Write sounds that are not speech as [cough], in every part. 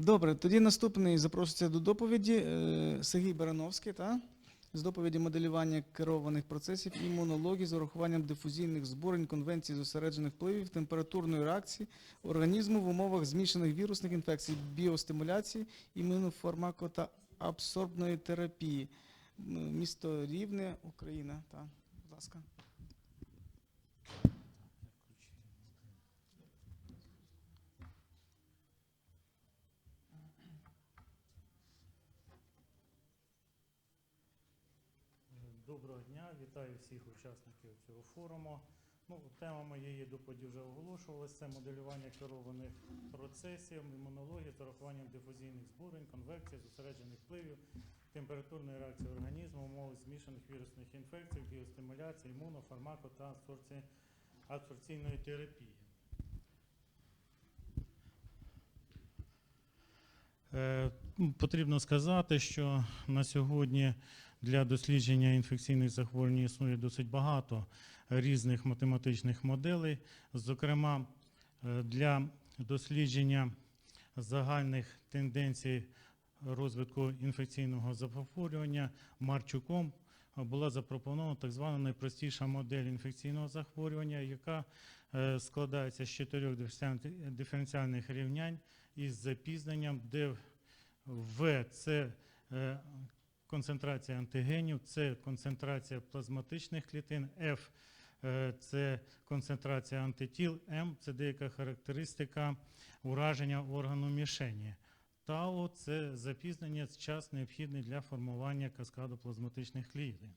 Добре, тоді наступний запрошується до доповіді е, Сергій Барановський, та? з доповіді моделювання керованих процесів імунології з урахуванням дифузійних збурень, конвенцій зосереджених впливів, температурної реакції організму в умовах змішаних вірусних інфекцій, біостимуляції, імунофармако та абсорбної терапії. Місто Рівне, Україна. Та, будь ласка. Доброго дня, вітаю всіх учасників цього форуму. Ну, тема моєї доповіді вже оголошувалася. Це моделювання керованих процесів, імунології з урахуванням дифузійних збурень, конвекцій, зосереджених впливів, температурної реакції організму, умови змішаних вірусних інфекцій, біостимуляції, імуно, фармако та абсорбційної терапії. Е, Потрібно сказати, що на сьогодні для дослідження інфекційних захворювань існує досить багато різних математичних моделей. Зокрема, е, для дослідження загальних тенденцій розвитку інфекційного захворювання Марчуком була запропонована так звана найпростіша модель інфекційного захворювання, яка е, складається з чотирьох диференці- диференціальних рівнянь із запізненням, де В це е, концентрація антигенів, це концентрація плазматичних клітин, F е, це концентрація антитіл, М це деяка характеристика ураження органу мішені. Тау це запізнення, час необхідний для формування каскаду плазматичних клітин.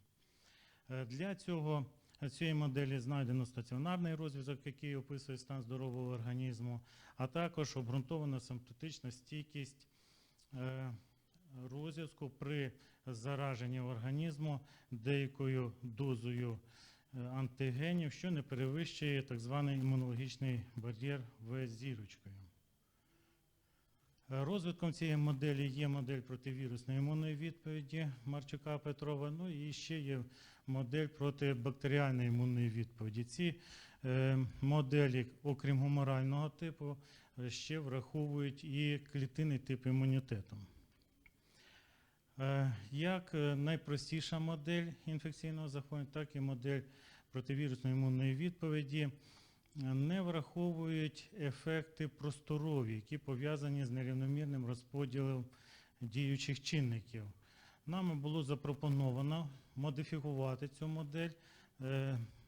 Е, Для цього е, цієї моделі знайдено стаціонарний розв'язок, який описує стан здорового організму, а також обґрунтована симптотична стійкість розв'язку при зараженні організму деякою дозою е, антигенів, що не перевищує так званий імунологічний бар'єр В зірочкою. Розвитком цієї моделі є модель противірусної імунної відповіді Марчука Петрова, ну і ще є модель протибактеріальної імунної відповіді. Ці е, моделі, окрім гуморального типу, е, ще враховують і клітинний тип імунітету. Е, Як е, найпростіша модель інфекційного захворювання, так і модель противірусної імунної відповіді е, не враховують ефекти просторові, які пов'язані з нерівномірним розподілом діючих чинників. Нами було запропоновано модифікувати цю модель,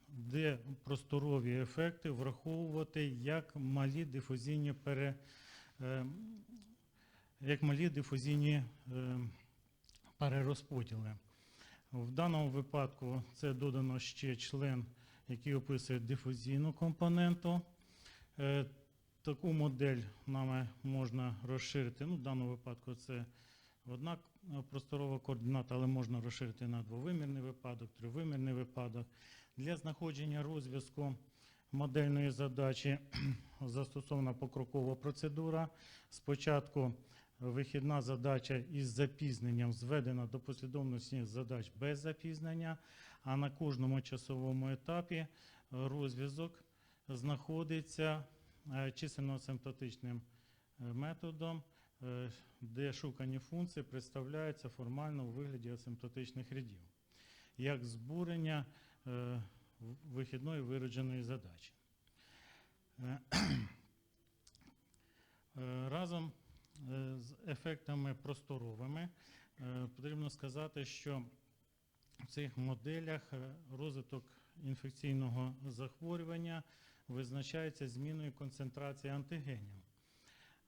де просторові ефекти враховувати як малі дифузійні пере, як малі дифузійні перерозподіли. В даному випадку це додано ще член, який описує дифузійну компоненту. Е, Таку модель нами можна розширити. Ну, в даному випадку це одна просторова координата, але можна розширити на двовимірний випадок, тривимірний випадок. Для знаходження розв'язку модельної задачі [clears throat] застосована покрокова процедура. Спочатку вихідна задача із запізненням зведена до послідовності задач без запізнення, а на кожному часовому етапі розв'язок знаходиться е, численно-асимптотичним е, методом, е, де шукані функції представляються формально у вигляді асимптотичних рядів, як збурення вихідної виродженої задачі. [clears throat] Разом з ефектами просторовими е, потрібно сказати, що в цих моделях е, розвиток інфекційного захворювання визначається зміною концентрації антигенів.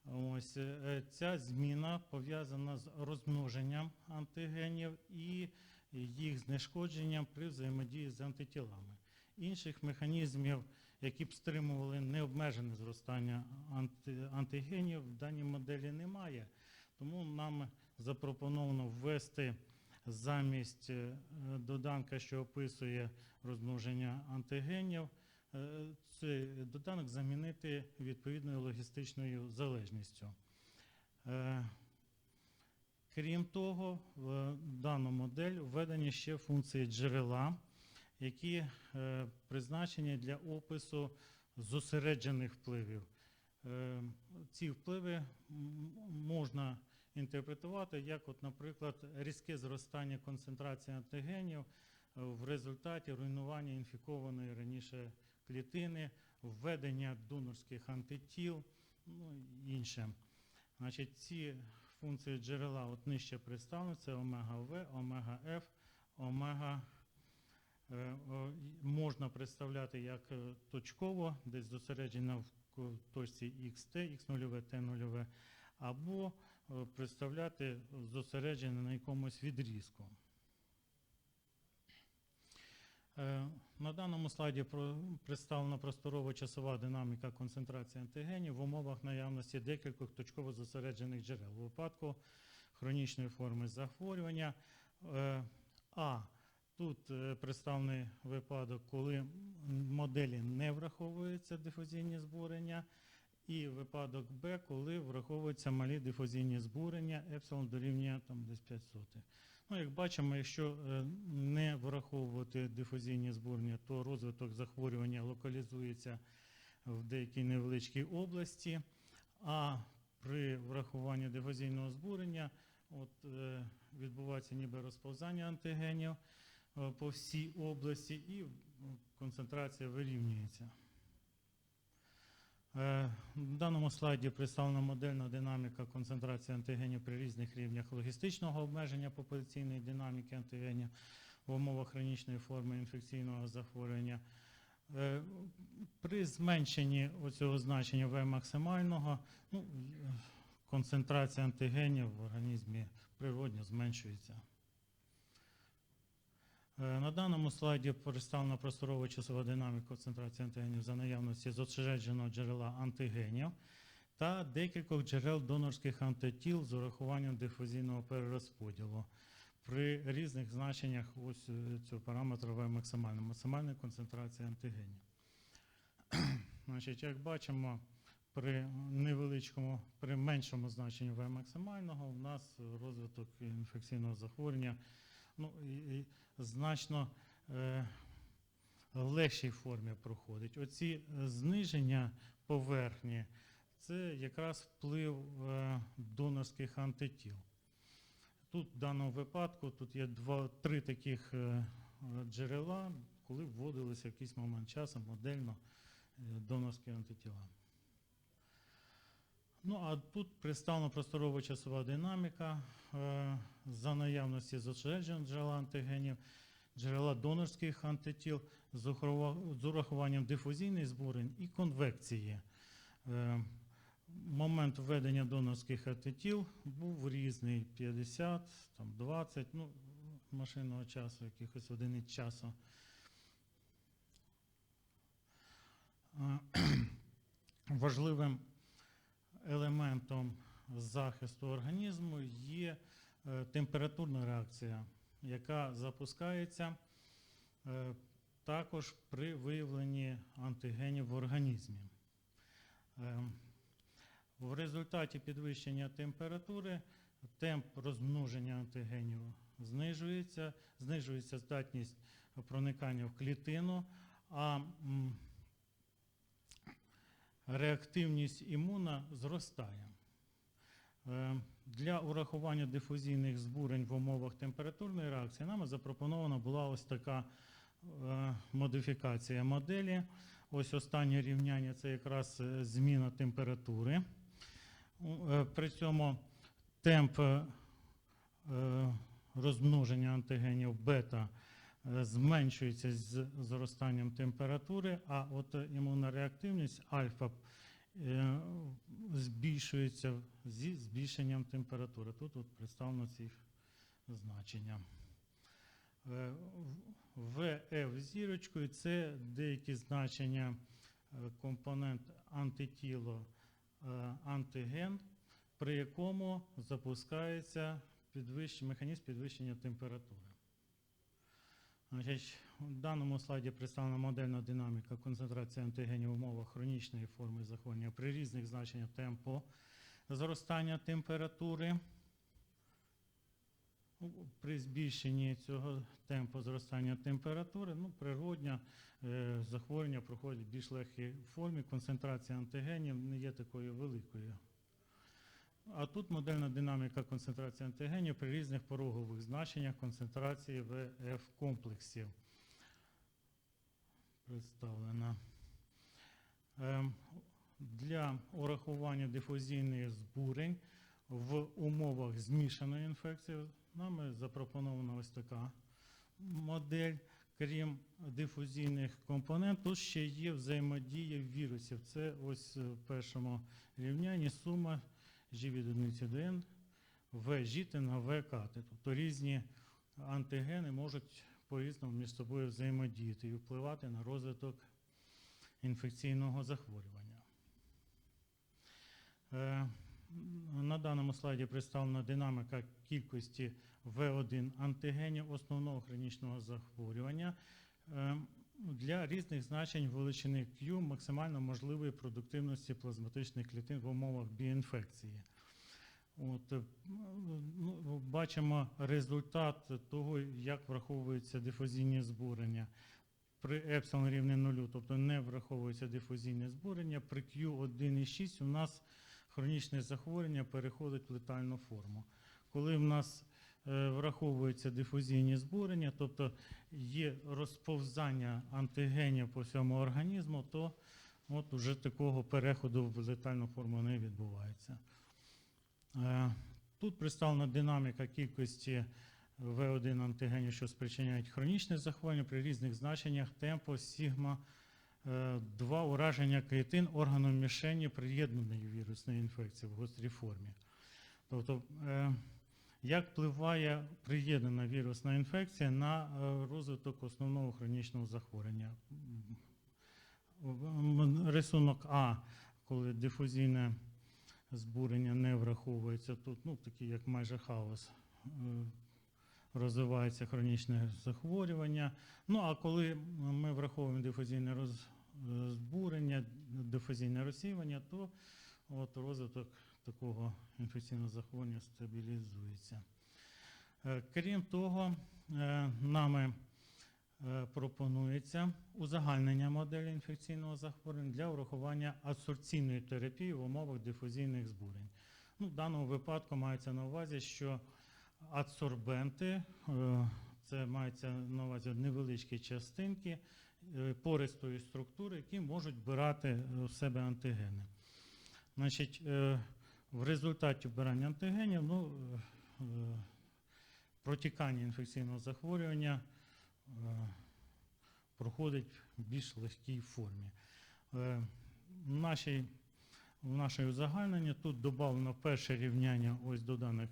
Ось е, ця зміна пов'язана з розмноженням антигенів і їх знешкодженням при взаємодії з антитілами. Інших механізмів, які б стримували необмежене зростання анти- антигенів, в даній моделі немає. Тому нам запропоновано ввести замість е, доданка, що описує розмноження антигенів, е, цей доданок замінити відповідною логістичною залежністю. Е, Крім того, в дану модель введені ще функції джерела, які е, призначені для опису зосереджених впливів. Е, Ці впливи можна інтерпретувати як, от, наприклад, різке зростання концентрації антигенів в результаті руйнування інфікованої раніше клітини, введення донорських антитіл, ну інше. Значить, ці функції джерела от нижче представлені, це омега В, омега Ф, омега можна представляти як е, точково, десь зосереджена в точці XT, X0, T0, або е, представляти зосереджене на якомусь відрізку. Е, На даному слайді представлена просторова часова динаміка концентрації антигенів в умовах наявності декількох точково зосереджених джерел. У випадку хронічної форми захворювання. е, А. Тут е, представлений випадок, коли м, моделі не враховуються дифузійні збурення, і випадок Б, коли враховуються малі дифузійні збурення, епсилон дорівнює там десь 5 сотих. Ну, як бачимо, якщо е, не враховувати дифузійні збурення, то розвиток захворювання локалізується в деякій невеличкій області, а при врахуванні дифузійного збурення от, е, відбувається ніби розповзання антигенів по всій області і концентрація вирівнюється. Е, В даному слайді представлена модельна динаміка концентрації антигенів при різних рівнях логістичного обмеження популяційної динаміки антигенів в умовах хронічної форми інфекційного захворювання. Е, При зменшенні оцього значення В максимального ну, е, концентрація антигенів в організмі природньо зменшується. Е, На даному слайді представлена просторова часова динаміка концентрації антигенів за наявності зосередженого джерела антигенів та декількох джерел донорських антитіл з урахуванням дифузійного перерозподілу при різних значеннях ось е, цього параметра В максимальна, максимальна концентрація антигенів. [clears throat] Значить, як бачимо, при невеличкому, при меншому значенні В максимального у нас розвиток інфекційного захворювання ну, і, і значно е, легшій формі проходить. Оці е, зниження поверхні це якраз вплив е, донорських антитіл. Тут в даному випадку тут є два, три таких джерела, коли вводилися в якийсь момент часу модельно донорські антитіла. Ну а тут представлена просторова часова динаміка е, за наявності зосереджених джерела антигенів, джерела донорських антитіл з урахуванням дифузійних збурень і конвекції. Е, момент введення донорських антитіл був різний 50, там 20, ну, машинного часу, якихось одиниць часу. Е, [clears throat] Важливим елементом захисту організму є е, температурна реакція, яка запускається е, також при виявленні антигенів в організмі. Е, В результаті підвищення температури темп розмноження антигенів знижується, знижується здатність проникання в клітину, а реактивність імуна зростає. Е, Для урахування дифузійних збурень в умовах температурної реакції нами запропонована була ось така е, модифікація моделі. Ось останнє рівняння це якраз е, зміна температури. При цьому темп розмноження антигенів бета зменшується з зростанням температури, а от е, імунна реактивність альфа е, збільшується зі збільшенням температури. Тут от представлено ці значення. Е, ВФ зірочкою це деякі значення е, компонент антитіло е, антиген, при якому запускається підвищ- механізм підвищення температури. Значить, у даному слайді представлена модельна динаміка концентрації антигенів в умовах хронічної форми захворювання при різних значеннях темпу зростання температури. При збільшенні цього темпу зростання температури, ну, природня е, захворювання проходить в більш легкій формі. Концентрація антигенів не є такою великою. А тут модельна динаміка концентрації антигенів при різних порогових значеннях концентрації ВФ комплексів. Представлена. Ем, Для урахування дифузійних збурень в умовах змішаної інфекції нами запропонована ось така модель. Крім дифузійних компонент, тут ще є взаємодія вірусів. Це ось в першому рівнянні сума G від одиниці N, В жіти на В кати. Тобто різні антигени можуть по-різному між собою взаємодіяти і впливати на розвиток інфекційного захворювання. Е, На даному слайді представлена динаміка кількості В1 антигенів основного хронічного захворювання е, для різних значень величини Q максимально можливої продуктивності плазматичних клітин в умовах біінфекції. От, е, ну, бачимо результат того, як враховуються дифузійні збурення. При епсилон рівні нулю, тобто не враховується дифузійне збурення, при Q1,6 у нас хронічне захворювання переходить в летальну форму. Коли в нас враховуються дифузійні збурення, тобто є розповзання антигенів по всьому організму, то от уже такого переходу в летальну форму не відбувається. Е, Тут представлена динаміка кількості В1 антигенів, що спричиняють хронічне захворювання при різних значеннях темпу сігма. Е, Два ураження клітин органом мішені приєднаної вірусної інфекції в гострій формі. Тобто, е, як впливає приєднана вірусна інфекція на е, розвиток основного хронічного захворювання? Рисунок А, коли дифузійне збурення не враховується тут, ну такий як майже хаос. е, Розвивається хронічне захворювання. Ну а коли ми враховуємо дифузійне роз, е, дифузійне розсіювання, то от розвиток такого інфекційного захворювання стабілізується. Е, Крім того, е, нами е, пропонується узагальнення моделі інфекційного захворювання для врахування адсорбційної терапії в умовах дифузійних збурень. Ну, в даному випадку мається на увазі, що адсорбенти, це мається на увазі невеличкі частинки пористої структури, які можуть вбирати в себе антигени. Значить, в результаті вбирання антигенів ну, е, е, протікання інфекційного захворювання е, проходить в більш легкій формі. В нашій, в нашій узагальненні тут додано перше рівняння ось до даних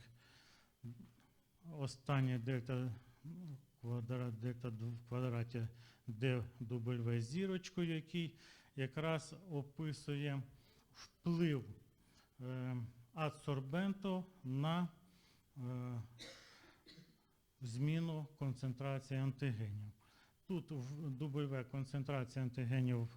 останнє дельта квадрат дельта в квадраті dw зірочкою, який якраз описує вплив адсорбенту на е, зміну концентрації антигенів. Тут в W концентрація антигенів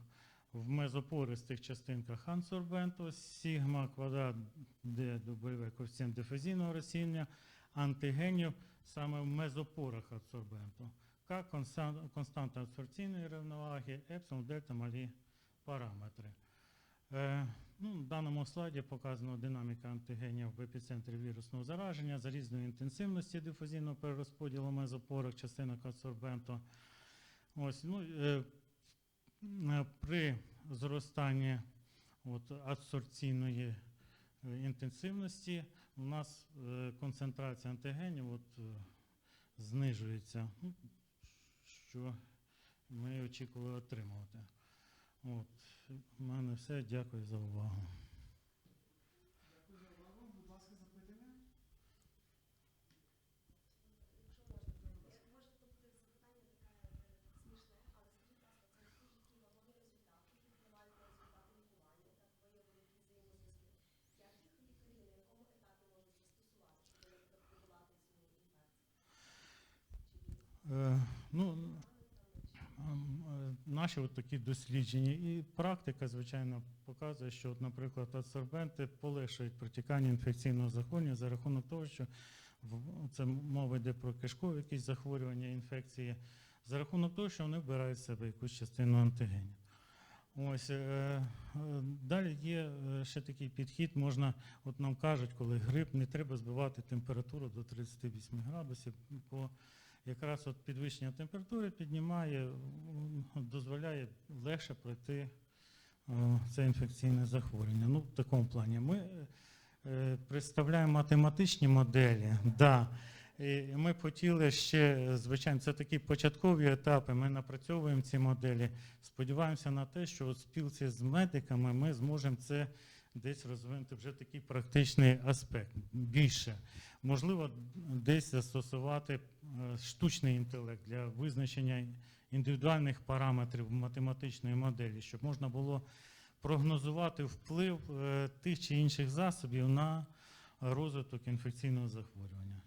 в мезопористих частинках адсорбенту, сігма квадрат dW коефіцієнт дифузійного розсіяння антигенів саме в мезопорах адсорбенту. К константа адсорбційної рівноваги, епсилон, дельта, малі параметри. Ну, в даному слайді показано динаміка антигенів в епіцентрі вірусного зараження за різної інтенсивності дифузійного перерозподілу мезопорок частинок адсорбенту. Ось, ну, е, е, при зростанні от, адсорбційної е, інтенсивності у нас е, концентрація антигенів от, е, знижується, ну, що ми очікували отримувати. От, у мене все. Дякую за увагу. Дякую за увагу. Будь ласка, запитання. Е, ну, м, е, наші от такі дослідження і практика, звичайно, показує, що, от, наприклад, адсорбенти полегшують протікання інфекційного захворювання за рахунок того, що це мова йде про кишкові якісь захворювання, інфекції, за рахунок того, що вони вбирають в себе якусь частину антигенів. Ось е, е, далі є е, ще такий підхід. Можна, от нам кажуть, коли грип, не треба збивати температуру до 38 градусів, бо якраз от підвищення температури піднімає, дозволяє легше пройти це інфекційне захворювання. Ну, в такому плані. Ми представляємо математичні моделі. Да. І ми б хотіли ще, звичайно, це такі початкові етапи. Ми напрацьовуємо ці моделі. Сподіваємося на те, що у спілці з медиками ми зможемо це десь розвинути вже такий практичний аспект. Більше можливо, десь застосувати е, штучний інтелект для визначення індивідуальних параметрів математичної моделі, щоб можна було прогнозувати вплив е, тих чи інших засобів на розвиток інфекційного захворювання.